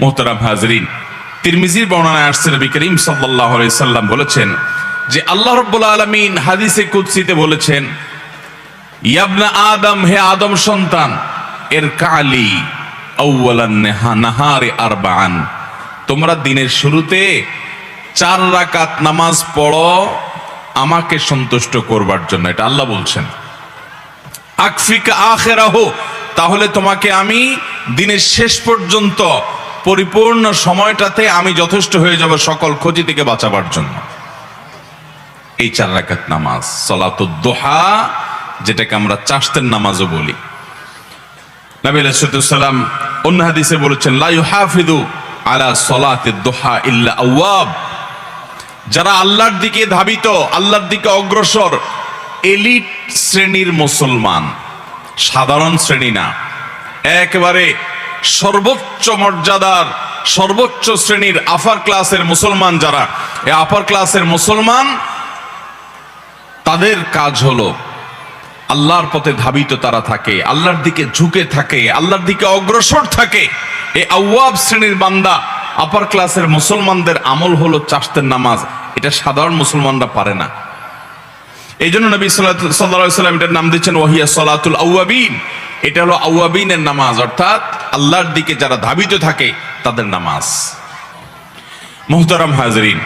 মোহতারাম হাজরিন। তিরমিজির বর্ণনায় আসছে নবী করিম সাল্লাহ সাল্লাম বলেছেন যে আল্লাহ রব্বুল আলমিন হাদিসে কুৎসিতে বলেছেন ইয়াবনা আদম, হে আদম সন্তান এর কালি নাহারে আরবান তোমরা দিনের শুরুতে চার রাকাত নামাজ পড়ো, আমাকে সন্তুষ্ট করবার জন্য। এটা আল্লাহ বলছেন। আকফিকা আখেরাহ, তাহলে তোমাকে আমি দিনের শেষ পর্যন্ত পরিপূর্ণ সময়টাতে আমি যথেষ্ট হয়ে যাব সকল ক্ষতি থেকে বাঁচাবার জন্য। এই চার রাকাত নামাজ সলাতুদ্দোহা যেটাকে আমরা চাষতের নামাজও বলি। নবী সালাম অন্য হাদিসে বলেছেন, লা ইউহাফিদু আলা সলাতিদ দোহা ইল্লা আওয়াব। যারা আল্লাহর দিকে ধাবিত, আল্লাহর দিকে অগ্রসর, এলিট শ্রেণির মুসলমান, সাধারণ শ্রেণি না, একেবারে সর্বোচ্চ মর্যাদার, সর্বোচ্চ শ্রেণির আপার ক্লাসের মুসলমান যারা, এই আপার ক্লাসের মুসলমান, তাদের কাজ হলো, আল্লাহর পথে ধাবিত তারা থাকে, আল্লাহর দিকে ঝুঁকে থাকে, আল্লাহর দিকে অগ্রসর থাকে। এই আওয়াব শ্রেণির বান্দা আপার ক্লাসের মুসলমানদের আমল হলো চাষতের নামাজ। এটা সাধারণ মুসলমানরা পারে না। এই জন্য নবী সাল্লাম এটার নাম দিচ্ছেন ওহিয়া সলাতুল আউয়াবিন। এটা হলো আউয়াবিনের নামাজ, অর্থাৎ আল্লাহর দিকে যারা ধাবিত থাকে, তাদের নামাজ। মোহতারাম হাজরিন,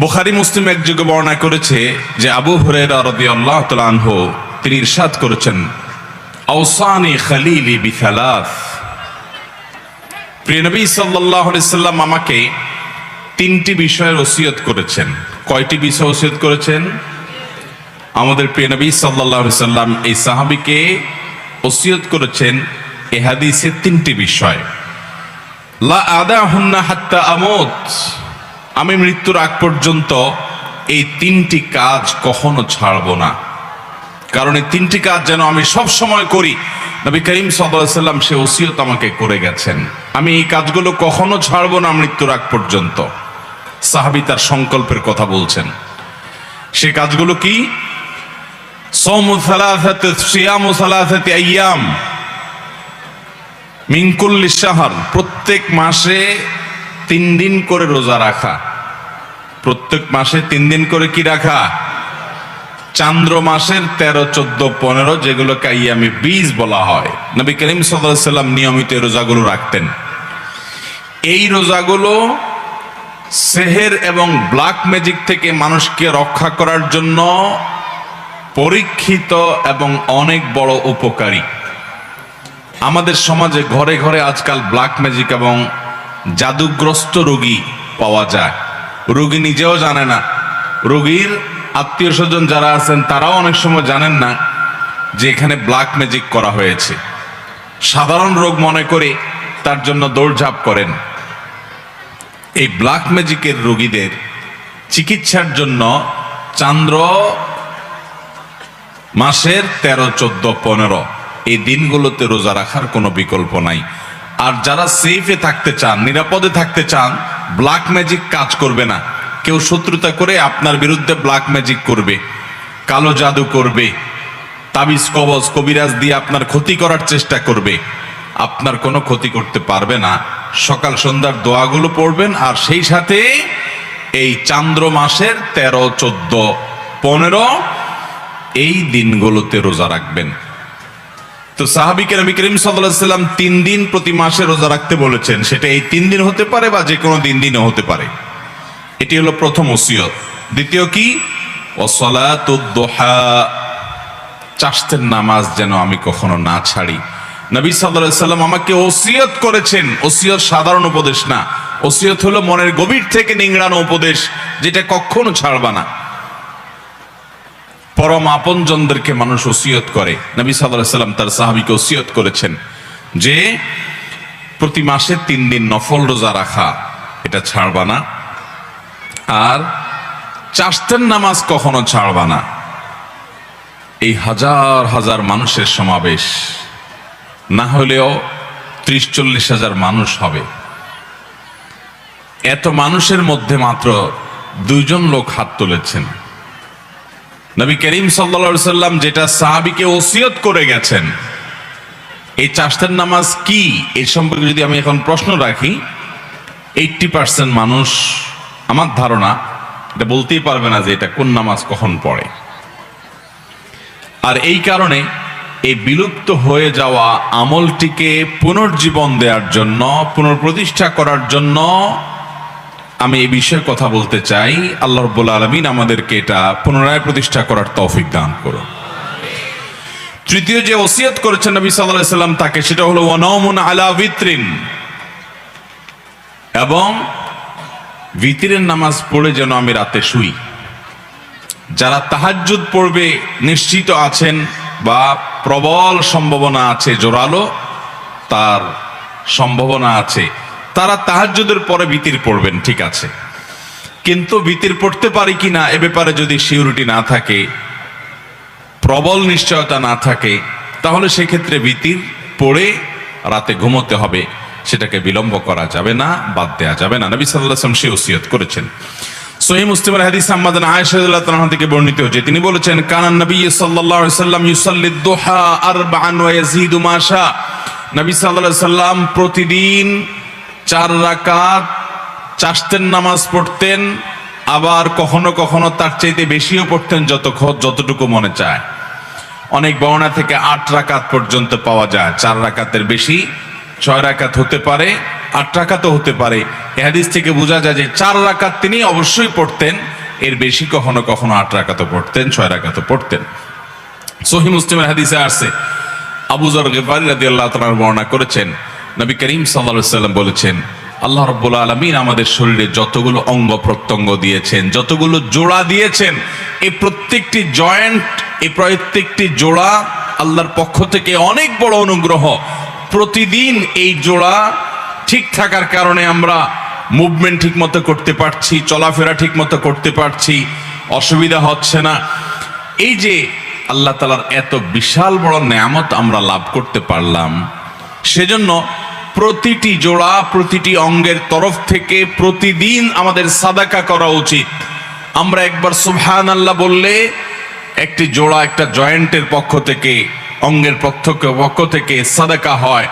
বুখারি মুসলিম এক যুগে বর্ণনা করেছে যে আবু হুরায়রা রাদিয়াল্লাহু তাআলা আনহু, তিনি ইরশাদ করেছেন খালিলি প্রিয় নবী আমাকে তিনটি বিষয়ের ওসিয়ত করেছেন। কয়টি বিষয় ওসিয়ত করেছেন? আমাদের প্রিয় নবী আলাইহি সাল্লাম এই সাহাবীকে ওসিয়ত করেছেন এ হাদিসে তিনটি বিষয়। লা আদাহুন্না হাত্তা আমি মৃত্যুর আগ পর্যন্ত এই তিনটি কাজ কখনো ছাড়ব না। কারণ এই তিনটি কাজ যেন আমি সব সময় করি, নবী করিম সাল্লাম সে ওসিয়ত আমাকে করে গেছেন। আমি এই কাজগুলো কখনো ছাড়বো না মৃত্যুর আগ পর্যন্ত। সাহাবি তার সংকল্পের কথা বলছেন। সে কাজগুলো কি? সোমু সালাসাতে সিয়ামু সালাসাতে আইয়াম মিঙ্কুল্লি সাহার প্রত্যেক মাসে তিন দিন করে রোজা রাখা। প্রত্যেক মাসে তিন দিন করে কি রাখা? চান্দ্র মাসের তেরো, চোদ্দ, পনেরো যেগুলোকে আমি বীজ বলা হয়। নবী করিম সাল্লাম নিয়মিত রোজাগুলো রাখতেন। এই রোজাগুলো সেহের এবং ব্ল্যাক ম্যাজিক থেকে মানুষকে রক্ষা করার জন্য পরীক্ষিত এবং অনেক বড় উপকারী। আমাদের সমাজে ঘরে ঘরে আজকাল ব্ল্যাক ম্যাজিক এবং জাদুগ্রস্ত রোগী পাওয়া যায়। রোগী নিজেও জানে না। রোগীর আত্মীয় স্বজন যারা আছেন, তারাও অনেক সময় জানেন না যে এখানে ব্ল্যাক ম্যাজিক করা হয়েছে। সাধারণ রোগ মনে করে তার জন্য দৌড়ঝাঁপ করেন। এই ব্ল্যাক ম্যাজিকের রোগীদের চিকিৎসার জন্য চান্দ্র মাসের তেরো, চোদ্দ, পনেরো। এই দিনগুলোতে রোজা রাখার কোনো বিকল্প নাই। আর যারা সেফে থাকতে চান, নিরাপদে থাকতে চান ব্ল্যাক ম্যাজিক কাজ করবে না। কেউ শত্রুতা করে আপনার বিরুদ্ধে ব্ল্যাক ম্যাজিক করবে, কালো জাদু করবে, তাবিজ, কবজ, কবিরাজ দিয়ে আপনার ক্ষতি করার চেষ্টা করবে। আপনার কোনো ক্ষতি করতে পারবে না। সকাল সন্ধ্যার দোয়াগুলো পড়বেন, আর সেই সাথে এই চান্দ্র মাসের তেরো, চোদ্দ, পনেরো এই দিনগুলোতে রোজা রাখবেন। তো সাহাবিকে নবী করিম সাল্লাম তিন দিন প্রতি মাসে রোজা রাখতে বলেছেন, সেটা এই তিন দিন হতে পারে বা যে কোনো দিন দিনও হতে পারে। এটি হলো প্রথম ওসিয়ত। দ্বিতীয় কি? ওসলাতুদ্দোহা চাষতের নামাজ যেন আমি কখনো না ছাড়ি। নবী সাল্লাম আমাকে ওসিয়ত করেছেন। ওসিয়ত সাধারণ উপদেশ না। ওসিয়ত হলো মনের গভীর থেকে নিংড়ানো উপদেশ, যেটা কখনো ছাড়বা না। পরম আপনজনদেরকে মানুষ ওসিয়ত করে। নবী সাল্লাহ সাল্লাম তার সাহাবিকে ওসিয়ত করেছেন যে, প্রতি মাসে তিন দিন নফল রোজা রাখা, এটা ছাড়বা না। আর চাষতের নামাজ কখনো ছাড়বা না। এই হাজার হাজার মানুষের সমাবেশ, না হলেও ত্রিশ চল্লিশ হাজার মানুষ হবে। এত মানুষের মধ্যে মাত্র দুইজন লোক হাত তুলেছেন। নবী করিম সাল্লা সাল্লাম যেটা সাহাবিকে ওসিয়ত করে গেছেন, এই চাষতের নামাজ কি? এই সম্পর্কে যদি আমি এখন প্রশ্ন রাখি এইটটি পার্সেন্ট মানুষ আমার ধারণা এটা বলতেই পারবে না যে এটা কোন নামাজ কখন পড়ে। আর এই কারণে এই বিলুপ্ত হয়ে যাওয়া আমলটিকে পুনর্জীবন দেওয়ার জন্য, পুনর্প্রতিষ্ঠা করার জন্য আমি এই বিষয়ে কথা বলতে চাই। আল্লাহ রব্বুল আলমিন আমাদেরকে এটা পুনরায় প্রতিষ্ঠা করার তৌফিক দান করো তৃতীয় যে ওসিয়ত করেছেন নবী সাল্লাহ সাল্লাম তাকে সেটা হলো ওয়ানাউমুন আলা বিত্রিন এবং ভিতিরের নামাজ পড়ে যেন আমি রাতে শুই। যারা তাহাজ্জুদ পড়বে নিশ্চিত আছেন বা প্রবল সম্ভাবনা আছে, জোরালো, তার সম্ভাবনা আছে। তারা তাহাজ্জুদের পরে ভিতির পড়বেন, ঠিক আছে। কিন্তু ভিতির পড়তে পারি কিনা এ ব্যাপারে যদি সিউরিটি না থাকে, প্রবল নিশ্চয়তা না থাকে, তাহলে সেক্ষেত্রে ভিতির পড়ে রাতে ঘুমোতে হবে। সেটাকে বিলম্ব করা যাবে না, বাদ দেওয়া যাবে না। নবী সাল্লাহ আসলাম সে ওসিয়ত করেছেন। সহি মুসলিমের হাদিস আহমদ আয়েশা রাদিয়াল্লাহু তাআলা থেকে বর্ণিত হয়েছে তিনি বলেছেন কানান নবী সাল্লাম ইউসাল্লি দুহা আরবাআন ওয়া নবী সাল্লাম প্রতিদিন চার রাকাত চাষতের নামাজ পড়তেন, আবার কখনো কখনো তার চাইতে বেশিও পড়তেন যত যতটুকু মনে চায়। অনেক বর্ণা থেকে আট রাকাত পর্যন্ত পাওয়া যায়। চার রাকাতের বেশি, ছয় রাকাত হতে পারে, আট রাকাতও হতে পারে। এ হাদিস থেকে বোঝা যায় যে চার রাকাত তিনি অবশ্যই পড়তেন, এর বেশি কখনো কখনো আট রাকাতও পড়তেন, ছয় রাকাতও পড়তেন। সহি মুসলিমের হাদিসে আসছে, আবু জর গেফারি রাদি আল্লাহ তালার বর্ণনা করেছেন নবী করিম সাল্লাম বলেছেন, আল্লাহ রব্বুল আলমিন আমাদের শরীরে যতগুলো অঙ্গ প্রত্যঙ্গ দিয়েছেন, যতগুলো জোড়া দিয়েছেন, এই প্রত্যেকটি জয়েন্ট, এই প্রত্যেকটি জোড়া আল্লাহর পক্ষ থেকে অনেক বড় অনুগ্রহ। প্রতিদিন এই জোড়া ঠিক থাকার কারণে আমরা মুভমেন্ট ঠিক মতো করতে পারছি, চলাফেরা ঠিক মতো করতে পারছি, অসুবিধা হচ্ছে না। এই যে আল্লাহ তালার এত বিশাল বড় নেয়ামত আমরা লাভ করতে পারলাম, সেজন্য প্রতিটি জোড়া, প্রতিটি অঙ্গের তরফ থেকে প্রতিদিন আমাদের সাদাকা করা উচিত। আমরা একবার সুবহান আল্লাহ বললে, একটি জোড়া একটা জয়েন্টের পক্ষ থেকে, অঙ্গের পক্ষ পক্ষ থেকে সাদাকা হয়।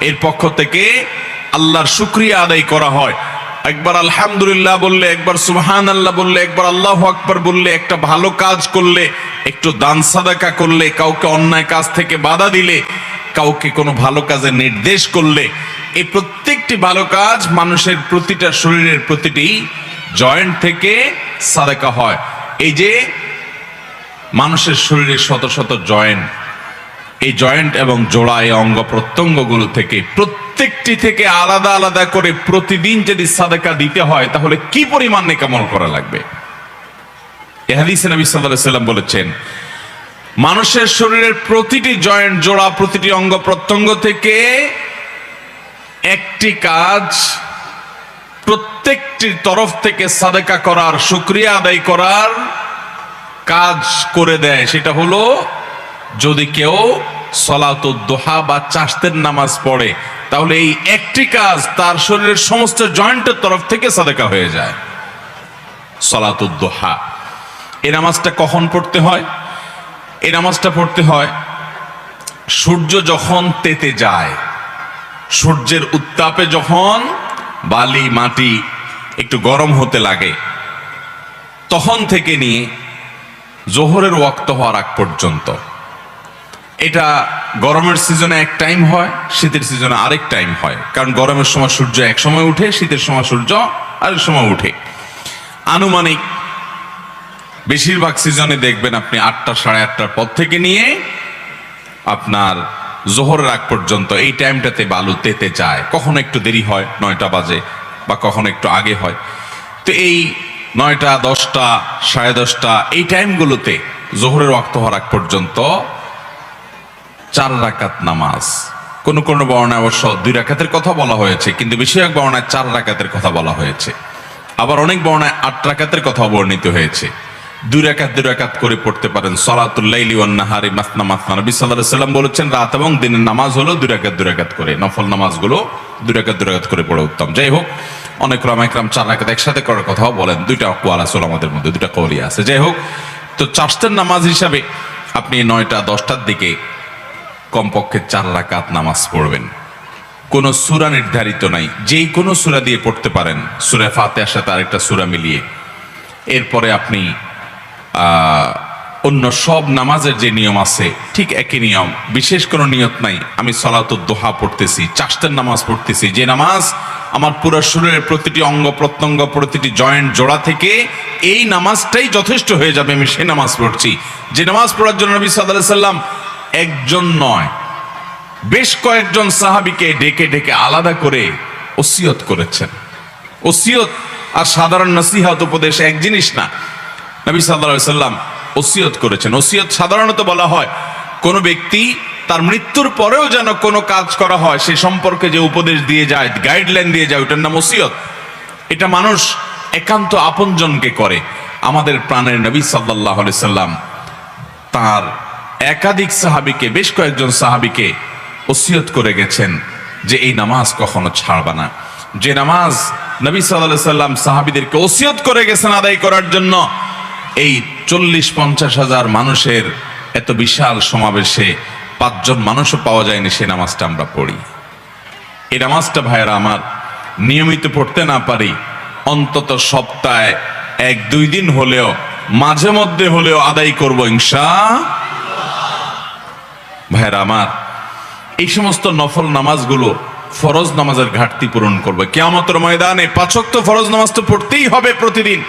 এর পক্ষ থেকে আল্লাহর শুক্রিয়া আদায় করা হয়। একবার আলহামদুলিল্লাহ বললে, একবার সুবহান আল্লাহ বললে, একবার আল্লাহ আকবার বললে, একটা ভালো কাজ করলে, একটু দান সাদাকা করলে, কাউকে অন্যায় কাজ থেকে বাধা দিলে কাউকে কোনো ভালো কাজে নির্দেশ করলে এই প্রত্যেকটি ভালো কাজ মানুষের প্রতিটা শরীরের প্রতিটি জয়েন্ট থেকে সাদাকা হয়। এই যে মানুষের শরীরে শত শত জয়েন্ট, এই জয়েন্ট এবং জোড়া, এই অঙ্গ প্রত্যঙ্গগুলো থেকে প্রত্যেকটি থেকে আলাদা আলাদা করে প্রতিদিন যদি সাদাকা দিতে হয়, তাহলে কি পরিমাণ নেকামল করা লাগবে? এ হাদিসে নবী আলাইহি সাল্লাম বলেছেন মানুষের শরীরের প্রতিটি জয়েন্ট জোড়া, প্রতিটি অঙ্গ প্রত্যঙ্গ থেকে একটি কাজ প্রত্যেকটি তরফ থেকে সাদেকা করার, শুক্রিয়া আদায় করার কাজ করে দেয়। সেটা হলো, যদি কেউ সলাত সলাতুদ্দোহা বা চাষতের নামাজ পড়ে, তাহলে এই একটি কাজ তার শরীরের সমস্ত জয়েন্টের তরফ থেকে সাদেকা হয়ে যায়। সলাত সলাতুদ্দোহা এই নামাজটা কখন পড়তে হয়? এই নামাজটা পড়তে হয়, সূর্য যখন তেতে যায়, সূর্যের উত্তাপে যখন বালি, মাটি একটু গরম হতে লাগে, তখন থেকে নিয়ে জোহরের ওয়াক্ত হওয়ার আগ পর্যন্ত। এটা গরমের সিজনে এক টাইম হয়, শীতের সিজনে আরেক টাইম হয়, কারণ গরমের সময় সূর্য এক সময় উঠে, শীতের সময় সূর্য আরেক সময় উঠে। আনুমানিক বেশিরভাগ সিজনে দেখবেন আপনি আটটা, সাড়ে আটটার পর থেকে নিয়ে আপনার জোহরের আগ পর্যন্ত এই টাইমটাতে বালু তেতে যায়। কখনো একটু দেরি হয়, নয়টা বাজে বা কখনো একটু আগে হয়। তো এই নয়টা, দশটা, সাড়ে দশটা এই টাইমগুলোতে জোহরের ওয়াক্ত হওয়ার আগ পর্যন্ত চার রাকাত নামাজ। কোন কোন বর্ণায় অবশ্য দুই রাকাতের কথা বলা হয়েছে, কিন্তু বেশিরভাগ বর্ণায় চার রাকাতের কথা বলা হয়েছে। আবার অনেক বর্ণায় আট রাকাতের কথা বর্ণিত হয়েছে। দুই রাকাত দুই রাকাত করে পড়তে পারেন। সলাতুল্লাইলি ওয়ান নাহারি মাসনা মাসনা। নবী সাল্লাল্লাহু সাল্লাম বলেছেন, রাত এবং দিনের নামাজ হলো দুই রাকাত দুই রাকাত করে। নফল নামাজগুলো দুই রাকাত দুই রাকাত করে পড়া উত্তম। যাই হোক, অনেক রামাইকরাম চার রাকাত একসাথে করার কথাও বলেন। দুইটা কোয়াল আছে আমাদের মধ্যে, দুইটা কৌলি আছে। যাই হোক, তো চাষতের নামাজ হিসাবে আপনি নয়টা, দশটার দিকে কমপক্ষে চার রাকাত নামাজ পড়বেন। কোনো সুরা নির্ধারিত নাই। যেই কোনো সুরা দিয়ে পড়তে পারেন। সুরা ফাতেহার সাথে আরেকটা সুরা মিলিয়ে। এরপরে আপনি অন্য সব নামাজের যে নিয়ম আছে, ঠিক একই নিয়ম। বিশেষ কোনো নিয়ত নাই। আমি সলাতুর দোহা পড়তেছি চাষতের নামাজ পড়তেছি। যে নামাজ আমার পুরো শরীরের প্রতিটি অঙ্গ, প্রত্যঙ্গ, প্রতিটি জয়েন্ট জোড়া থেকে এই নামাজটাই যথেষ্ট হয়ে যাবে, আমি সে নামাজ পড়ছি। যে নামাজ পড়ার জন্য নবী সাল্লাহ সাল্লাম একজন নয়, বেশ কয়েকজন সাহাবিকে ডেকে ডেকে আলাদা করে ওসিয়ত করেছেন। ওসিয়ত আর সাধারণ নসিহত উপদেশ এক জিনিস না নবী সাল্লাল্লাহু সাল্লাম ওসিয়ত করেছেন। ওসিয়ত সাধারণত বলা হয়, কোনো ব্যক্তি তার মৃত্যুর পরেও যেন কোনো কাজ করা হয়, সে সম্পর্কে যে উপদেশ দিয়ে যায় গাইডলাইন দিয়ে যায়, ওটার নাম ওসিয়ত। এটা মানুষ একান্ত আপনজনকে করে। আমাদের প্রাণের নবী আলাইহি সাল্লাম তার একাধিক সাহাবিকে, বেশ কয়েকজন সাহাবিকে ওসিয়ত করে গেছেন যে এই নামাজ কখনো ছাড়বা না। যে নামাজ নবী সাল্লাহ সাল্লাম সাহাবিদেরকে ওসিয়ত করে গেছেন আদায় করার জন্য এই চল্লিশ পঞ্চাশ হাজার মানুষের এত বিশাল সমাবেশে পাঁচজন মানুষও পাওয়া যায়নি সে নামাজটা আমরা পড়ি। এই নামাজটা ভাইয়েরা আমার নিয়মিত পড়তে না পারি, অন্তত সপ্তাহে এক দুই দিন হলেও, মাঝে মধ্যে হলেও আদায় করব ইনশা। ভাইয়েরা আমার এই সমস্ত নফল নামাজগুলো ফরজ নামাজের ঘাটতি পূরণ করবে। কেয়ামতের ময়দানে পাঁচক্ত ফরজ নামাজ তো পড়তেই হবে প্রতিদিন।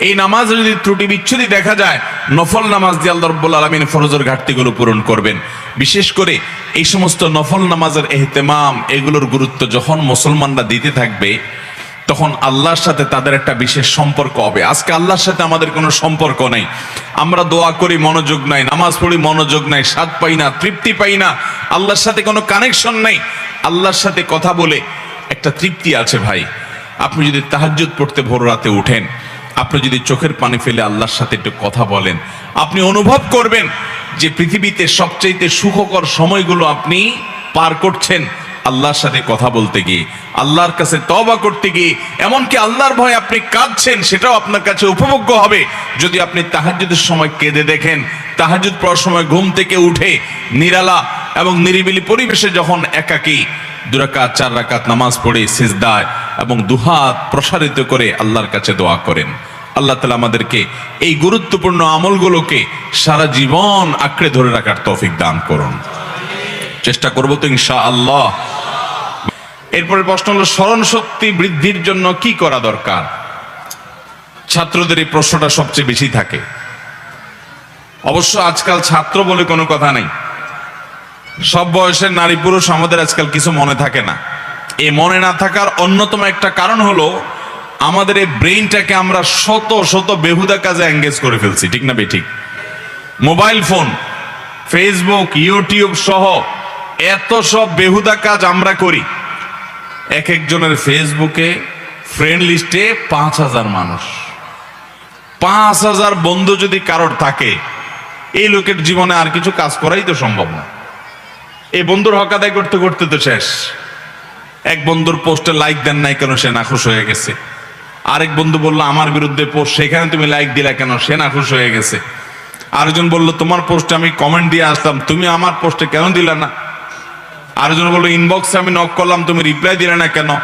এই নামাজ যদি ত্রুটি বিচ্ছুতি দেখা যায়, নফল নামাজ দিয়ে আল্লাহ রব্বুল আলমিন ফরজের ঘাটতিগুলো পূরণ করবেন। বিশেষ করে এই সমস্ত নফল নামাজের এহতেমাম, এগুলোর গুরুত্ব যখন মুসলমানরা দিতে থাকবে, তখন আল্লাহর সাথে তাদের একটা বিশেষ সম্পর্ক হবে। আজকে আল্লাহর সাথে আমাদের কোনো সম্পর্ক নাই। আমরা দোয়া করি, মনোযোগ নাই। নামাজ পড়ি, মনোযোগ নাই। স্বাদ পাই না, তৃপ্তি পাই না। আল্লাহর সাথে কোনো কানেকশন নাই। আল্লাহর সাথে কথা বলে একটা তৃপ্তি আছে ভাই। আপনি যদি তাহাজ্জুদ পড়তে ভোর রাতে উঠেন আপনি যদি চোখের পানি ফেলে আল্লাহর সাথে একটু কথা বলেন, আপনি অনুভব করবেন যে পৃথিবীতে সবচাইতে সুখকর সময়গুলো আপনি পার করছেন আল্লাহর সাথে কথা বলতে গিয়ে, আল্লাহর কাছে তবা করতে গিয়ে, এমনকি আল্লাহর ভয় আপনি কাঁদছেন, সেটাও আপনার কাছে উপভোগ্য হবে। যদি আপনি তাহাজ্জুদের সময় কেঁদে দেখেন, তাহাজ্জুদ পড়ার সময় ঘুম থেকে উঠে নিরালা এবং নিরিবিলি পরিবেশে যখন একাকী দুরাকাত, চার রাকাত নামাজ পড়ে, সিজদায় এবং দুহাত প্রসারিত করে আল্লাহর কাছে দোয়া করেন। আল্লাহ তালা আমাদেরকে এই গুরুত্বপূর্ণ আমলগুলোকে সারা জীবন আঁকড়ে ধরে রাখার তৌফিক দান করুন। চেষ্টা করব তো ইনশা আল্লাহ এরপরে প্রশ্ন হলো, স্মরণ শক্তি বৃদ্ধির জন্য কি করা দরকার? ছাত্রদের এই প্রশ্নটা সবচেয়ে বেশি থাকে। অবশ্য আজকাল ছাত্র বলে কোনো কথা নেই। সব বয়সের নারী পুরুষ আমাদের আজকাল কিছু মনে থাকে না। এ মনে না থাকার অন্যতম একটা কারণ হলো আমাদের এই ব্রেইনটাকে আমরা শত শত বেহুদা কাজে এঙ্গেজ করে ফেলছি, ঠিক না ঠিক মোবাইল ফোন ফেসবুক ইউটিউব সহ এত সব বেহুদা কাজ আমরা করি। এক একজনের ফেসবুকে ফ্রেন্ড লিস্টে পাঁচ হাজার মানুষ। পাঁচ হাজার বন্ধু যদি কারোর থাকে, এই লোকের জীবনে আর কিছু কাজ করাই তো সম্ভব না। এই বন্ধুর হক আদায় করতে করতে তো শেষ। এক বন্ধুর পোস্টে লাইক দেন নাই কেন সে নাখুশ হয়ে গেছে। আরেক বন্ধু বলল, আমার বিরুদ্ধে পোস্ট সেখানে তুমি লাইক দিলা কেন? সে না নাখুশ হয়ে গেছে। আরেকজন বলল, তোমার পোস্টে আমি কমেন্ট দিয়ে আসলাম, তুমি আমার পোস্টে কেন দিলা না? আরেকজন বলল ইনবক্সে আমি নক করলাম, তুমি রিপ্লাই দিলে না কেন?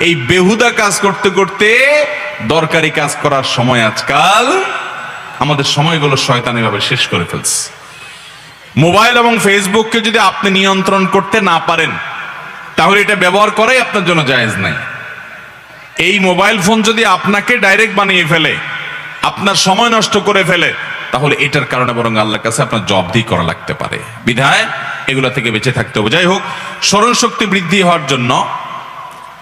এই বেহুদা কাজ করতে করতে দরকারি কাজ করার সময় আজকাল আমাদের সময়গুলো শয়তানি ভাবে শেষ করে ফেলছে। মোবাইল এবং ফেসবুককে যদি আপনি নিয়ন্ত্রণ করতে না পারেন, তাহলে এটা ব্যবহার করাই আপনার জন্য জায়েজ নাই। এই মোবাইল ফোন যদি আপনাকে ডাইরেক্ট বানিয়ে ফেলে, আপনার সময় নষ্ট করে ফেলে, তাহলে এটার কারণে বরং আল্লাহর কাছে আপনার জবদি করা লাগতে পারে। বিধায় এগুলা থেকে বেঁচে থাকতে হবে। যাই হোক স্মরণ শক্তি বৃদ্ধি হওয়ার জন্য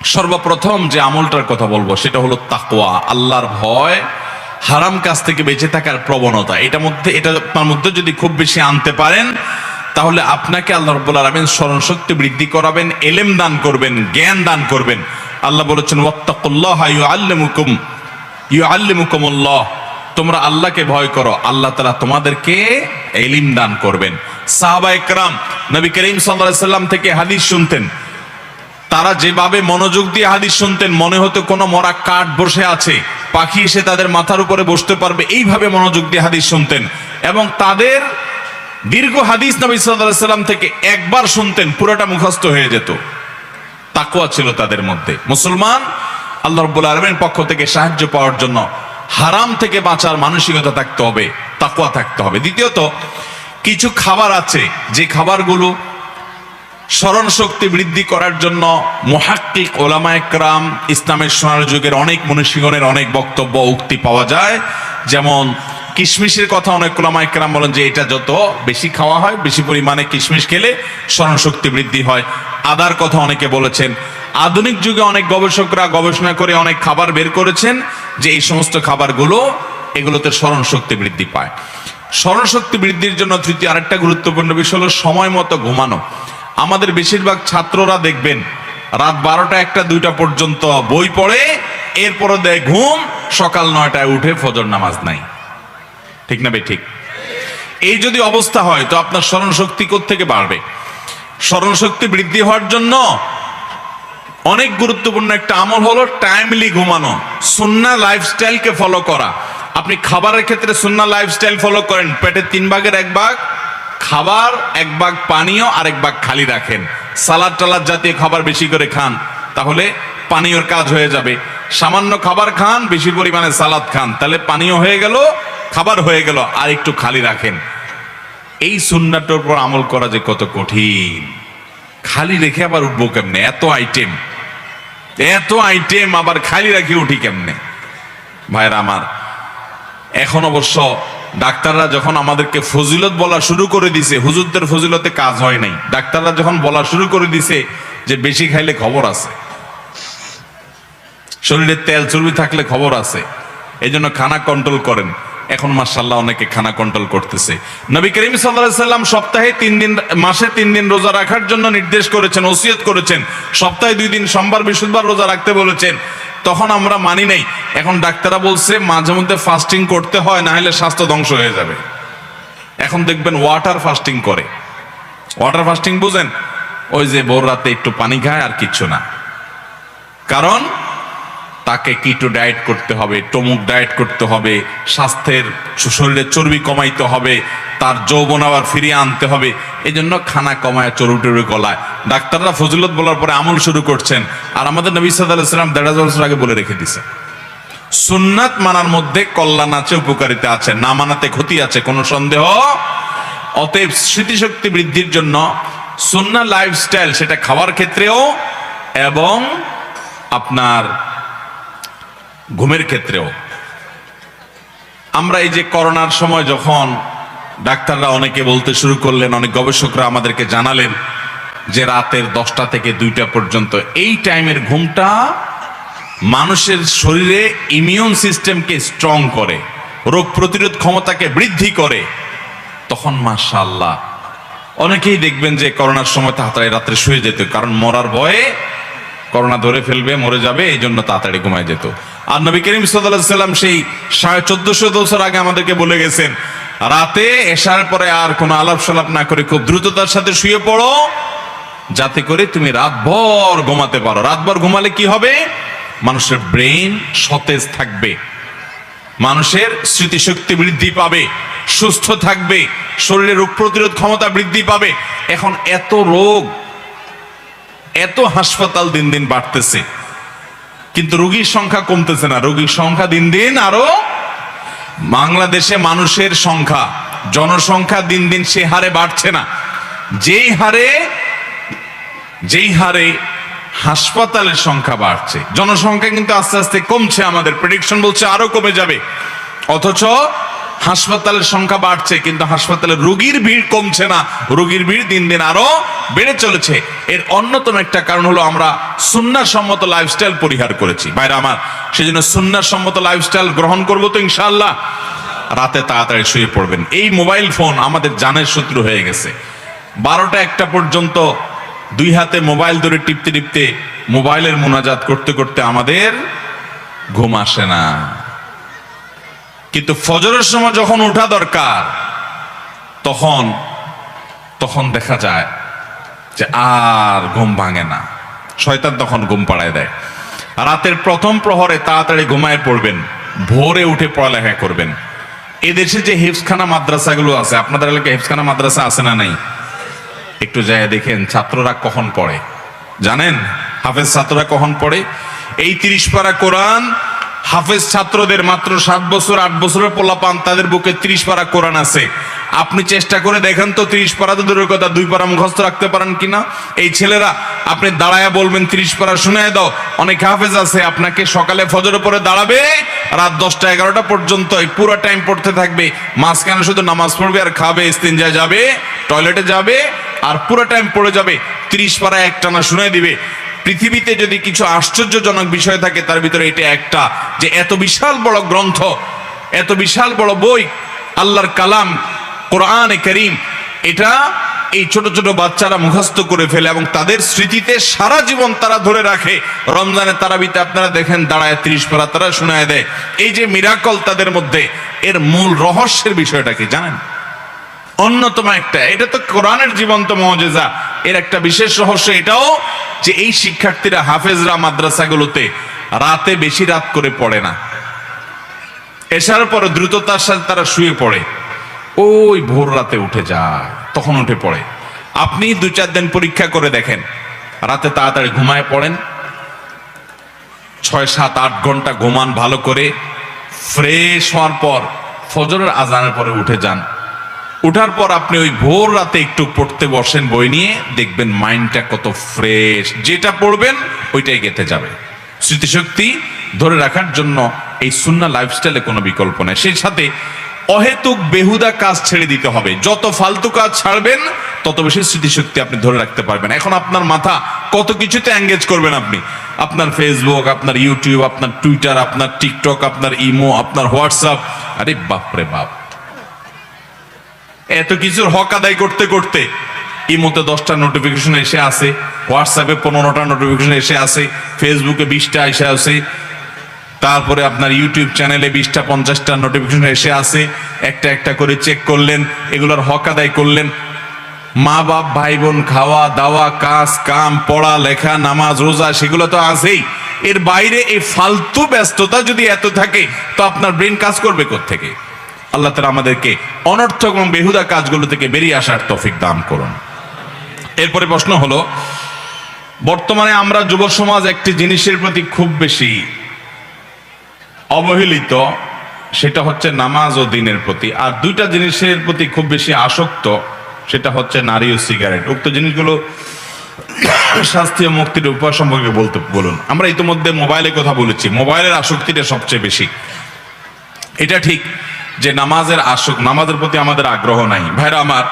সর্বপ্রথম যে আমলটার কথা বলব, সেটা হলো তাকোয়া আল্লাহর ভয়, হারাম কাজ থেকে বেঁচে থাকার প্রবণতা। এটা মধ্যে, এটা আপনার মধ্যে যদি খুব বেশি আনতে পারেন, তাহলে আপনাকে আল্লাহ রব্বুল স্মরণ শক্তি বৃদ্ধি করাবেন, এলেম দান করবেন, জ্ঞান দান করবেন। আল্লাহ বলেছেন তোমরা আল্লাহকে ভয় করো, আল্লাহ তালা তোমাদেরকে এলিম দান করবেন। সাহাবা একরাম নবী করিম সাল্লাম থেকে হাদিস শুনতেন। তারা যেভাবে মনোযোগ দিয়ে হাদিস শুনতেন, মনে হতো কোনো মরা কাঠ বসে আছে, পাখি এসে তাদের মাথার উপরে বসতে পারবে, এইভাবে মনোযোগ দিয়ে হাদিস শুনতেন। এবং তাদের দীর্ঘ হাদিস নবী সাল্লাম থেকে একবার শুনতেন, পুরোটা মুখস্থ হয়ে যেত। তাকুয়া ছিল তাদের মধ্যে। মুসলমান, আল্লাহ রব্বুল আলমের পক্ষ থেকে সাহায্য পাওয়ার জন্য হারাম থেকে বাঁচার মানসিকতা থাকতে হবে তাকুয়া থাকতে হবে। দ্বিতীয়ত, কিছু খাবার আছে, যে খাবারগুলো স্মরণ শক্তি বৃদ্ধি করার জন্য মহাক্কিক ওলামা একরাম ইসলামের সোনার যুগের অনেক মনীষীগণের অনেক বক্তব্য উক্তি পাওয়া যায়। যেমন কিশমিশের কথা অনেক ওলামা একরাম বলেন যে এটা যত বেশি খাওয়া হয়, বেশি পরিমাণে কিশমিশ খেলে স্মরণ শক্তি বৃদ্ধি হয়। আদার কথা অনেকে বলেছেন। আধুনিক যুগে অনেক গবেষকরা গবেষণা করে অনেক খাবার বের করেছেন যে এই সমস্ত খাবারগুলো এগুলোতে স্মরণ শক্তি বৃদ্ধি পায়। স্মরণ শক্তি বৃদ্ধির জন্য তৃতীয় আরেকটা গুরুত্বপূর্ণ বিষয় হলো সময় মতো ঘুমানো। আমাদের বেশিরভাগ ছাত্ররা দেখবেন, রাত বারোটা একটা দুইটা পর্যন্ত বই পড়ে, এরপরে দেয় ঘুম, সকাল নয়টায় উঠে ফজর নামাজ নাই। ঠিক না বে ঠিক। এই যদি অবস্থা হয়, তো আপনার স্মরণ শক্তি থেকে বাড়বে? স্মরণ শক্তি বৃদ্ধি হওয়ার জন্য অনেক গুরুত্বপূর্ণ একটা আমল হলো টাইমলি ঘুমানো, সুন্না লাইফস্টাইলকে ফলো করা। আপনি খাবারের ক্ষেত্রে সুন্না লাইফস্টাইল ফলো করেন পেটের তিন ভাগের এক ভাগ খাবার, এক ভাগ পানীয় আর এক ভাগ খালি রাখেন। সালাদ টালাদ জাতীয় খাবার বেশি করে খান, তাহলে পানীয়র কাজ হয়ে যাবে। সামান্য খাবার খান, বেশি পরিমাণে সালাদ খান, তাহলে পানীয় হয়ে গেল খাবার হয়ে গেল, আর একটু খালি রাখেন। এই সুন্নাটার উপর আমল করা যে কত কঠিন। খালি রেখে আবার উঠবো কেমনে? এত আইটেম এত আইটেম আবার খালি রাখি উঠি কেমনে? ভাইরা আমার, এখন অবশ্য ডাক্তাররা যখন আমাদেরকে ফজিলত বলা শুরু করে দিছে, হুজুরদের ফজিলতে কাজ হয় নাই। ডাক্তাররা যখন বলা শুরু করে দিছে যে বেশি খাইলে খবর আছে। শরীরে তেল চর্বি থাকলে খবর আছে। এই জন্য খানা কন্ট্রোল করেন। এখন মার্শাল্লাহ অনেকে খানা কন্ট্রোল করতেছে। নবী করিম সাল্লাম সপ্তাহে তিন দিন, মাসে তিন দিন রোজা রাখার জন্য নির্দেশ করেছেন, ওসিয়ত করেছেন। সপ্তাহে দুই দিন, সোমবার, বৃহস্পতিবার রোজা রাখতে বলেছেন। তখন আমরা মানি নাই। এখন ডাক্তাররা বলছে, মাঝে মধ্যে ফাস্টিং করতে হয় না হলে স্বাস্থ্য ধ্বংস হয়ে যাবে। এখন দেখবেন ওয়াটার ফাস্টিং করে। ওয়াটার ফাস্টিং বুঝেন? ওই যে ভোর রাতে একটু পানি খায় আর কিচ্ছু না। কারণ তাকে কিটো ডায়েট করতে হবে টমুক ডায়েট করতে হবে, স্বাস্থ্যের শরীরে চর্বি কমাইতে হবে, তার যৌবন আবার ফিরিয়ে আনতে হবে এই জন্য খানা কমায় চরু টরু গলায়। ডাক্তাররা ফজিলত বলার পরে আমল শুরু করছেন, আর আমাদের নবী সাদাম দেড় বছর আগে বলে রেখে দিছে। সুন্নাত মানার মধ্যে কল্যাণ আছে, উপকারিতা আছে, না মানাতে ক্ষতি আছে, কোনো সন্দেহ? অতএব স্মৃতিশক্তি বৃদ্ধির জন্য সুন্না লাইফস্টাইল সেটা খাওয়ার ক্ষেত্রেও এবং আপনার ঘুমের ক্ষেত্রেও। আমরা এই যে করোনার সময় যখন ডাক্তাররা অনেকে বলতে শুরু করলেন, অনেক গবেষকরা আমাদেরকে জানালেন যে রাতের দশটা থেকে দুইটা পর্যন্ত এই টাইমের ঘুমটা মানুষের শরীরে ইমিউন সিস্টেমকে স্ট্রং করে, রোগ প্রতিরোধ ক্ষমতাকে বৃদ্ধি করে। তখন মাশাল্লাহ অনেকেই দেখবেন যে করোনার সময় তাড়াতাড়ি রাত্রে শুয়ে যেত, কারণ মরার ভয়ে করোনা ধরে ফেলবে, মরে যাবে এই জন্য তাড়াতাড়ি ঘুমায় যেত। আর নবী করিম সাল্লাম সেই সাড়ে চোদ্দশো বছর আগে আমাদেরকে বলে গেছেন, রাতে এসার পরে আর কোনো আলাপ সালাপ না করে খুব দ্রুততার সাথে শুয়ে পড়ো, যাতে করে তুমি রাতভর ঘুমাতে পারো। রাতভর ঘুমালে কি হবে? মানুষের ব্রেন সতেজ থাকবে, মানুষের স্মৃতিশক্তি বৃদ্ধি পাবে, সুস্থ থাকবে, শরীরে রোগ প্রতিরোধ ক্ষমতা বৃদ্ধি পাবে। এখন এত রোগ, এত হাসপাতাল দিন দিন বাড়তেছে। কিন্তু রোগীর সংখ্যা কমতেছে না। রোগীর সংখ্যা দিন দিন আরও বাংলাদেশে মানুষের সংখ্যা, জনসংখ্যা দিন দিন সে হারে বাড়ছে না। যেই হারে যেই হারে হাসপাতালের সংখ্যা বাড়ছে, জনসংখ্যা কিন্তু আস্তে আস্তে কমছে আমাদের। প্রেডিকশন বলছে আরও কমে যাবে। অথচ হাসপাতালের সংখ্যা বাড়ছে, কিন্তু হাসপাতালে রোগীর ভিড় কমছে না। রোগীর ভিড় দিন দিন আরও বেড়ে চলেছে। এর অন্যতম একটা কারণ হলো আমরা সুন্নার সম্মত লাইফস্টাইল পরিহার করেছি। বাইরে আমার, সেজন্য সুন্নার সম্মত লাইফস্টাইল গ্রহণ করব তো ইনশাআল্লাহ। রাতে তাড়াতাড়ি শুয়ে পড়বেন। এই মোবাইল ফোন আমাদের জানের শত্রু হয়ে গেছে। বারোটা একটা পর্যন্ত দুই হাতে মোবাইল ধরে টিপতে টিপতে মোবাইলের মোনাজাত করতে করতে আমাদের ঘুম আসে না। কিন্তু ফজরের সময় যখন ওঠা দরকার, তখন তখন দেখা যায় যে আর ঘুম ভাঙে না। শয়তান তখন ঘুম পাড়ায় দেয়। রাতের প্রথম প্রহরে তাড়াতাড়ি ঘুমায় পড়বেন, ভোরে উঠে পড়ালেখা করবেন। এদেশে যে হেফসখানা মাদ্রাসাগুলো আছে, আপনাদের এলাকায় হেফসখানা মাদ্রাসা আছে না নাই? একটু যায় দেখেন, ছাত্ররা কখন পড়ে? জানেন? হাফেজ ছাত্ররা কখন পড়ে? এই তিরিশ পারা কোরআন হাফেজ ছাত্রদের মাত্র সাত বছর, আট বছরের পোলাপান, তাদের বুকে ত্রিশ পারা কোরআন আছে। আপনি চেষ্টা করে দেখেন তো, ত্রিশ পারা তো দূরের কথা, দুই পারা মুখস্থ রাখতে পারেন কিনা? এই ছেলেরা, আপনি দাঁড়ায় বলবেন, ত্রিশ পারা শুনে দাও। অনেক হাফেজ আছে, আপনাকে সকালে ফজরের পরে দাঁড়াবে, রাত দশটা এগারোটা পর্যন্ত পুরো টাইম পড়তে থাকবে। মাঝখানে শুধু নামাজ পড়বে আর খাবে ইস্তিনজায় যাবে টয়লেটে যাবে, আর পুরো টাইম পড়ে যাবে। ত্রিশ পারা একটানা শুনে দিবে। পৃথিবীতে যদি কিছু আশ্চর্যজনক বিষয় থাকে, তার ভিতরে এটা একটা, যে এত বিশাল বড় গ্রন্থ, এত বিশাল বড় বই, আল্লাহর কালাম, কোরআনে করিম, এটা এই ছোট ছোট বাচ্চারা মুখস্থ করে ফেলে এবং তাদের স্মৃতিতে সারা জীবন তারা ধরে রাখে। রমজানের তারাবিতে আপনারা দেখেন, দাঁড়ায় ত্রিশ পারা, তারা শোনায় দেয়। এই যে মিরাকল তাদের মধ্যে, এর মূল রহস্যের বিষয়টা কি জানেন? অন্যতম একটা, এটা তো কোরআনের জীবন্ত মজেজা। এর একটা বিশেষ রহস্য এটাও যে এই শিক্ষার্থীরা হাফেজরা মাদ্রাসাগুলোতে রাতে বেশি রাত করে পড়ে না। এসার পরে দ্রুততার সাথে তারা শুয়ে পড়ে। ওই ভোর রাতে উঠে যায়, তখন উঠে পড়ে। আপনি দু চার দিন পরীক্ষা করে দেখেন, রাতে তাড়াতাড়ি ঘুমায় পড়েন। ছয়, সাত, আট ঘণ্টা ঘুমান ভালো করে, ফ্রেশ হওয়ার পর ফজরের আজানের পরে উঠে যান। উঠার পর আপনি ওই ভোর রাতে একটু পড়তে বসেন বই নিয়ে, দেখবেন মাইন্ডটা কত ফ্রেশ। যেটা পড়বেন, ওইটাই গেতে যাবে। স্মৃতিশক্তি ধরে রাখার জন্য এই সুন্না লাইফস্টাইলে কোনো বিকল্প নেই। সেই সাথে অহেতুক বেহুদা কাজ ছেড়ে দিতে হবে। যত ফালতু কাজ ছাড়বেন, তত বেশি স্মৃতিশক্তি আপনি ধরে রাখতে পারবেন। এখন আপনার মাথা কত কিছুতে এঙ্গেজ করবেন আপনি? আপনার ফেসবুক আপনার ইউটিউব আপনার টুইটার আপনার টিকটক আপনার ইমো আপনার হোয়াটসঅ্যাপ আরে বাপরে বাপ। এত কিছুর হক আদায় করতে করতে ইমোতে দশটা নোটিফিকেশন এসে আসে হোয়াটসঅ্যাপে পনেরোটা নোটিফিকেশন এসে আসে ফেসবুকে বিশটা এসে আসে তারপরে আপনার ইউটিউব চ্যানেলে বিশটা, পঞ্চাশটা নোটিফিকেশন এসে আসে একটা একটা করে চেক করলেন, এগুলোর হক আদায় করলেন। মা বাপ, ভাই বোন, খাওয়া দাওয়া, কাজ, কাম, পড়া, লেখা, নামাজ, রোজা, সেগুলো তো আছেই। এর বাইরে এই ফালতু ব্যস্ততা যদি এত থাকে, তো আপনার ব্রেন কাজ করবে থেকে আল্লাহ তালা আমাদেরকে অনর্থক এবং বেহুদা কাজগুলো থেকে বেরিয়ে আসার তফিক দান করুন। এরপরে প্রশ্ন হলো, বর্তমানে আমরা যুব সমাজ একটি জিনিসের প্রতি খুব বেশি অবহেলিত, সেটা হচ্ছে নামাজ ও দিনের প্রতি। আর দুইটা জিনিসের প্রতি খুব বেশি আসক্ত, সেটা হচ্ছে নারী ও সিগারেট। উক্ত জিনিসগুলো শাস্তি ও মুক্তির উপায় সম্পর্কে বলতে বলুন। আমরা ইতিমধ্যে মোবাইলে কথা বলেছি। মোবাইলের আসক্তিটা সবচেয়ে বেশি। এটা ঠিক। যে নামাজের আসক, নামাজের প্রতি আমাদের আগ্রহ নাই। ভাইরা আমার,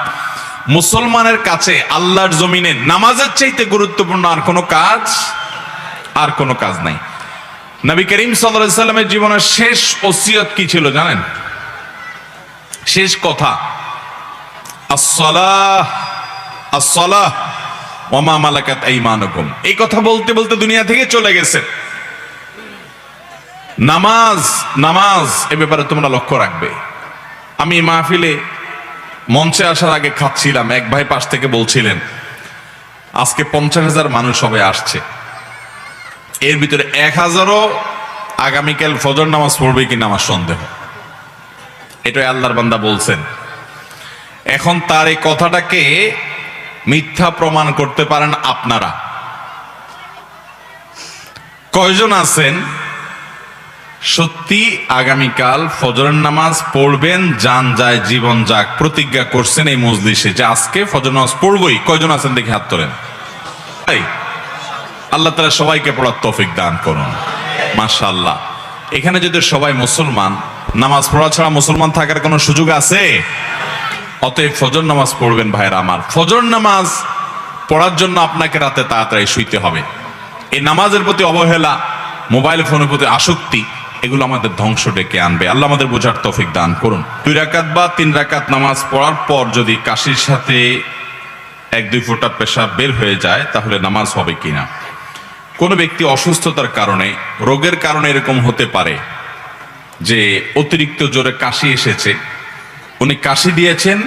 মুসলমানের কাছে আল্লাহর জমিনে নামাজের চাইতে গুরুত্বপূর্ণ আর কোনো কাজ, আর কোনো কাজ নাই। নবী করিম সাল্লামের জীবনের শেষ ওসিয়ত কি ছিল জানেন? শেষ কথা, আসসালাহ আসসালাহ ওমা মালাকাত আইমানুকুম। এই কথা বলতে বলতে দুনিয়া থেকে চলে গেছে। নামাজ নামাজ এ ব্যাপারে তোমরা লক্ষ্য রাখবে। আমি মাহফিলে মঞ্চে আসার আগে খাচ্ছিলাম, এক ভাই পাশ থেকে বলছিলেন, আজকে পঞ্চাশ হাজার মানুষ সবাই আসছে। এর ভিতরে এক হাজারও আগামীকাল ফজর নামাজ পড়বে কিনা আমার সন্দেহ। এটাই আল্লাহর বান্দা বলছেন। এখন তার এই কথাটাকে মিথ্যা প্রমাণ করতে পারেন আপনারা। কয়জন আছেন? সত্যি আগামীকাল ফজরের নামাজ পড়বেন, যান যায়, জীবন যাক, প্রতিজ্ঞা করছেন এই মজলিসে যে আজকে ফজর নামাজ পড়বই। কয়জন আছেন দেখে হাত তোলেন? আল্লাহ তালা সবাইকে পড়ার তৌফিক দান করুন। মাশাআল্লাহ। এখানে যদি সবাই মুসলমান, নামাজ পড়া ছাড়া মুসলমান থাকার কোনো সুযোগ আছে? অতএব ফজর নামাজ পড়বেন ভাইরা আমার। ফজর নামাজ পড়ার জন্য আপনাকে রাতে তাড়াতাড়ি শুইতে হবে। এই নামাজের প্রতি অবহেলা, মোবাইল ফোনের প্রতি আসক্তি এগুলো আমাদের ধ্বংস ডেকে আনবে। আল্লাহ আমাদের বোঝার তৌফিক দান করুন। দুই রাকাত বা তিন রাকাত নামাজ পড়ার পর যদি কাশির সাথে এক দুই ফোঁটা পেশাব বের হয়ে যায়, তাহলে নামাজ হবে কিনা? কোনো ব্যক্তি অসুস্থতার কারণে, রোগের কারণে এরকম হতে পারে যে অতিরিক্ত জোরে কাশি এসেছে। উনি কাশি দিয়েছেন,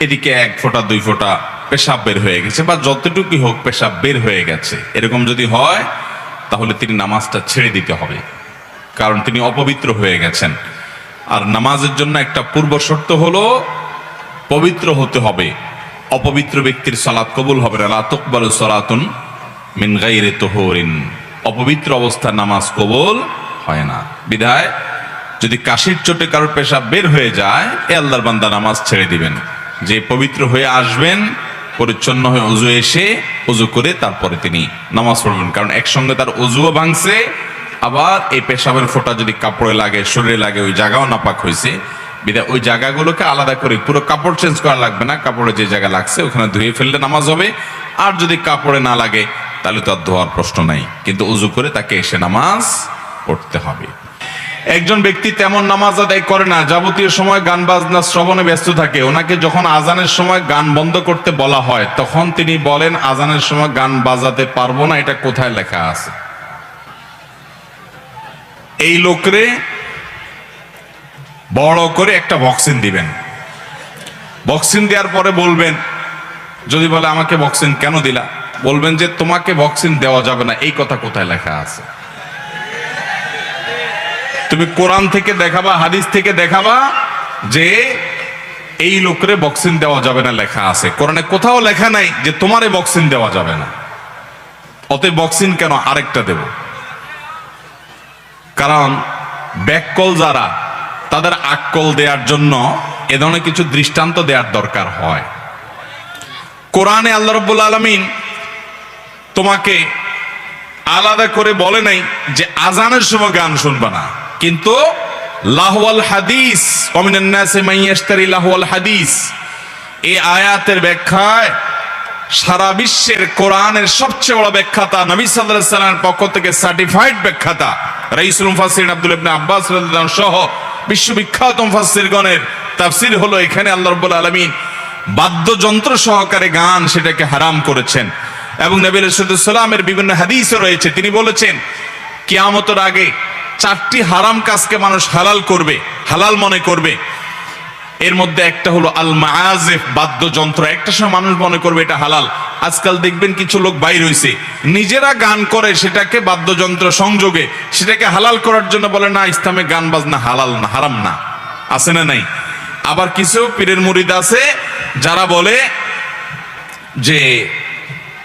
এদিকে এক ফোঁটা, দুই ফোঁটা পেশাব বের হয়ে গেছে বা যতটুকুই হোক পেশাব বের হয়ে গেছে। এরকম যদি হয়, তাহলে তিনি নামাজটা ছেড়ে দিতে হবে। কারণ তিনি অপবিত্র হয়ে গেছেন। আর নামাজের জন্য একটা পূর্ব শর্ত হলো, পবিত্র হতে হবে। অপবিত্র ব্যক্তির সালাত কবুল হবে না। লাতুকবাল সলাতুন মিন গাইরে তোহরিন। অপবিত্র অবস্থার নামাজ কবুল হয় না। বিধায়, যদি কাশির চোটে কারোর পেশাব বের হয়ে যায়, এ আল্লাহর বান্দা নামাজ ছেড়ে দিবেন। যে পবিত্র হয়ে আসবেন, পরিচ্ছন্ন হয়ে অজু এসে অজু করে তারপরে তিনি নামাজ পড়বেন। কারণ একসঙ্গে তার অজুও ভাঙছে আবার এই পেশাবের ফোঁটা যদি কাপড়ে লাগে, শরীরে লাগে, ওই জায়গাও নাপাক হয়েছে বিধায় ওই জায়গাগুলোকে আলাদা করে পুরো কাপড় চেঞ্জ করা লাগবে না, কাপড়ে যে জায়গা লাগছে ওখানে ধুয়ে ফেললে নামাজ হবে। আর যদি কাপড়ে না লাগে, তাহলে তো আর ধোয়ার প্রশ্ন নাই। কিন্তু উজু করে তাকে এসে নামাজ পড়তে হবে। একজন ব্যক্তি তেমন নামাজ আদায় করে না, যাবতীয় সময় গান বাজনা, শ্রবণে ব্যস্ত থাকে। ওনাকে যখন আজানের সময় গান বন্ধ করতে বলা হয়, তখন তিনি বলেন, আজানের সময় গান বাজাতে পারব না, এটা কোথায় লেখা আছে? এই লোকরে বড় করে একটা বক্সিন দিবেন। বক্সিন দেওয়ার পরে বলবেন, যদি বলে আমাকে বক্সিন কেন দিলা? বলবেন যে, তোমাকে বক্সিন দেওয়া যাবে না, এই কথা কোথায় লেখা আছে? তুমি কোরআন থেকে দেখাবা, হাদিস থেকে দেখাবা যে, এই লোকরে বক্সিন দেওয়া যাবে না লেখা আছে। কোরআনে কোথাও লেখা নাই যে, তোমারে বক্সিন দেওয়া যাবে না। অতএব বক্সিন কেন আরেকটা দেব? কারণ ব্যাককল যারা, তাদের আক্কল দেওয়ার জন্য এ ধরনের কিছু দৃষ্টান্ত দেওয়ার দরকার হয়। কোরআনে আল্লাহ রব্বুল আলমিন তোমাকে আলাদা করে বলে নাই যে আজানের সময় গান শুনবা না। কিন্তু লাহওয়াল হাদিস অমিনান নাসে মাইয়াশতারি লাহওয়াল হাদিস, এই আয়াতের ব্যাখ্যায় সারা বিশ্বের কোরআনের সবচেয়ে বড় ব্যাখ্যাতা নবী আলাইহি সাল্লামের পক্ষ থেকে সার্টিফাইড ব্যাখ্যাতা রাইসুল মুফাসসিরিন আব্দুল ইবনে আব্বাস রাদিয়াল্লাহু সহ বিশ্ববিখ্যাত মুফাসসিরগণের তাফসীর হলো এখানে আল্লাহ রাব্বুল আলামিন বাদ্যযন্ত্র সহকারে গান সেটাকে হারাম করেছেন এবং নবী সাল্লামের বিভিন্ন হাদিসও রয়েছে। তিনি বলেছেন, কিয়ামতের আগে চারটি হারাম কাজকে মানুষ হালাল করবে, হালাল মনে করবে। এর মধ্যে একটা হলো আল মাআজিফ বাদ্যযন্ত্র। একটা সময় মানুষ মনে করবে এটা হালাল। আজকাল দেখবেন কিছু লোক বাইর হইছে। নিজেরা গান করে সেটাকে বাদ্যযন্ত্র সংযোগে, সেটাকে হালাল করার জন্য বলে, না, ইসলামে গান বাজনা হালাল না, হারাম না। আছে না নাই? আবার কিছু পীরের মুরিদ আছে, যারা বলে যে,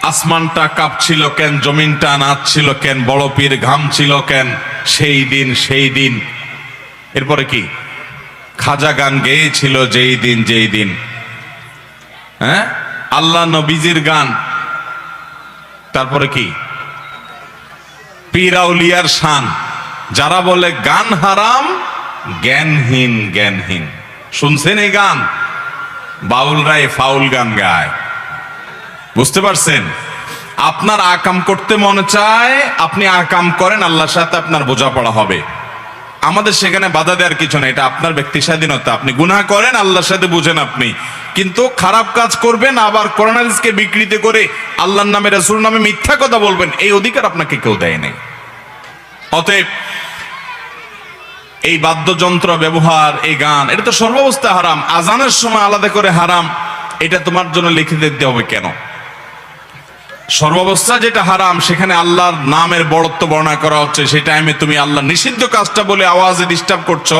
আসমানটা কাঁপছিল কেন, জমিনটা নাচছিল কেন, বড় পীর ঘাম ছিল কেন, সেই দিন সেই দিন। এরপরে কি? খাজা গান গেয়েছিল যেই দিন যেই দিন। হ্যাঁ? আল্লাহ নবীজির গান। তারপরে কি? পীরাউলিয়ার শান। যারা বলে গান হারাম, জ্ঞানহীন জ্ঞানহীন। শুনছেন এই গান? বাউলরাই ফাউল গান গায়। বুঝতে পারছেন? আপনার আকাম করতে মনে চায়, আপনি আকাম করেন, আল্লাহর সাথে আপনার বোঝাপড়া হবে। আমাদের সেখানে বাধা দেওয়ার কিছু নেই, এটা আপনার ব্যক্তি স্বাধীনতা। আপনি গুনাহ করেন, আল্লাহর সাথে বুঝেন আপনি। কিন্তু খারাপ কাজ করবেন, আবার করোনারিসকে বিকৃতি করে আল্লাহর নামে রসুল নামে মিথ্যা কথা বলবেন, এই অধিকার আপনাকে কেউ দেয় নাই। অতএব এই বাদ্যযন্ত্র, ব্যবহার, এই গান, এটা তো সর্বাবস্থা হারাম। আজানের সময় আলাদা করে হারাম। এটা তোমার জন্য লিখে দিতে হবে কেন? সর্বাবস্থা যেটা হারাম, সেখানে আল্লাহর নামের বড়ত্ব বর্ণনা করা হচ্ছে। সেই টাইমে তুমি আল্লাহ নিষিদ্ধ কাজটা বলে আওয়াজে ডিস্টার্ব করছ।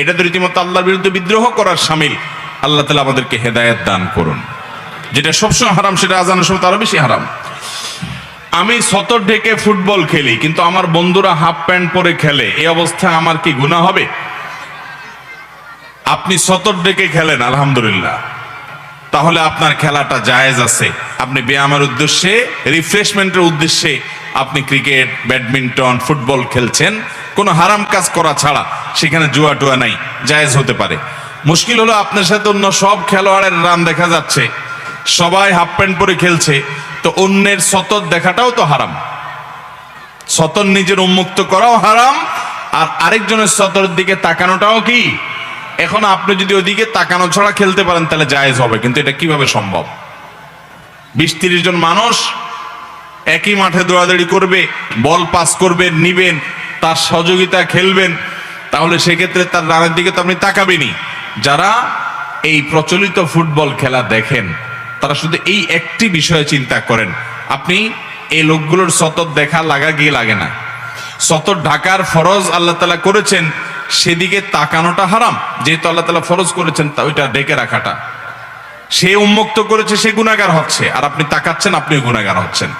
এটা তো রীতিমতো আল্লাহর বিরুদ্ধে বিদ্রোহ করার সামিল। আল্লাহ তালা আমাদেরকে হেদায়েত দান করুন। যেটা সবসময় হারাম, সেটা আজানের সময় তারও বেশি হারাম। আমি সতর ঢেকে ফুটবল খেলি, কিন্তু আমার বন্ধুরা হাফ প্যান্ট পরে খেলে এই অবস্থায় আমার কি গুণা হবে? আপনি সতর ডেকে খেলেন, আলহামদুলিল্লাহ। তাহলে আপনার খেলাটা জায়েজ আছে। আপনি ব্যায়ামের উদ্দেশ্যে রিফ্রেশমেন্টের উদ্দেশ্যে আপনি ক্রিকেট, ব্যাডমিন্টন, ফুটবল খেলছেন। কোনো হারাম কাজ করা ছাড়া সেখানে জুয়া টুয়া নাই, জায়েজ হতে পারে। মুশকিল হলো আপনার সাথে অন্য সব খেলোয়াড়ের রান দেখা যাচ্ছে। সবাই হাফ প্যান্ট পরে খেলছে, তো অন্যের সতত দেখাটাও তো হারাম। সতর নিজের উন্মুক্ত করাও হারাম, আর আরেকজনের সতরের দিকে তাকানোটাও কি? এখন আপনি যদি ওইদিকে তাকানো ছাড়া খেলতে পারেন, তাহলে জায়েজ হবে। কিন্তু এটা কীভাবে সম্ভব? বিশ তিরিশ জন মানুষ একই মাঠে দৌড়াদৌড়ি করবে, বল পাস করবেন, নিবেন, তার সহযোগিতা খেলবেন, তাহলে সেক্ষেত্রে তার রানের দিকে তো আপনি তাকাবেনই। যারা এই প্রচলিত ফুটবল খেলা দেখেন, তারা শুধু এই একটি বিষয়ে চিন্তা করেন, আপনি এই লোকগুলোর সতত দেখা লাগা গিয়ে লাগে না। সতর ঢাকার ফরজ আল্লাহ তালা করেছেন সেদিকে তাকানোটা হারাম। যেহেতু আল্লাহ তালা ফরজ করেছেন ওইটা ডেকে রাখাটা। সে উন্মুক্ত করেছে, সে গুণাগার হচ্ছে। আর আপনি তাকাচ্ছেন, আপনিও গুণাগার হচ্ছেন।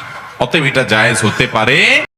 অতএব এটা জায়েজ হতে পারে।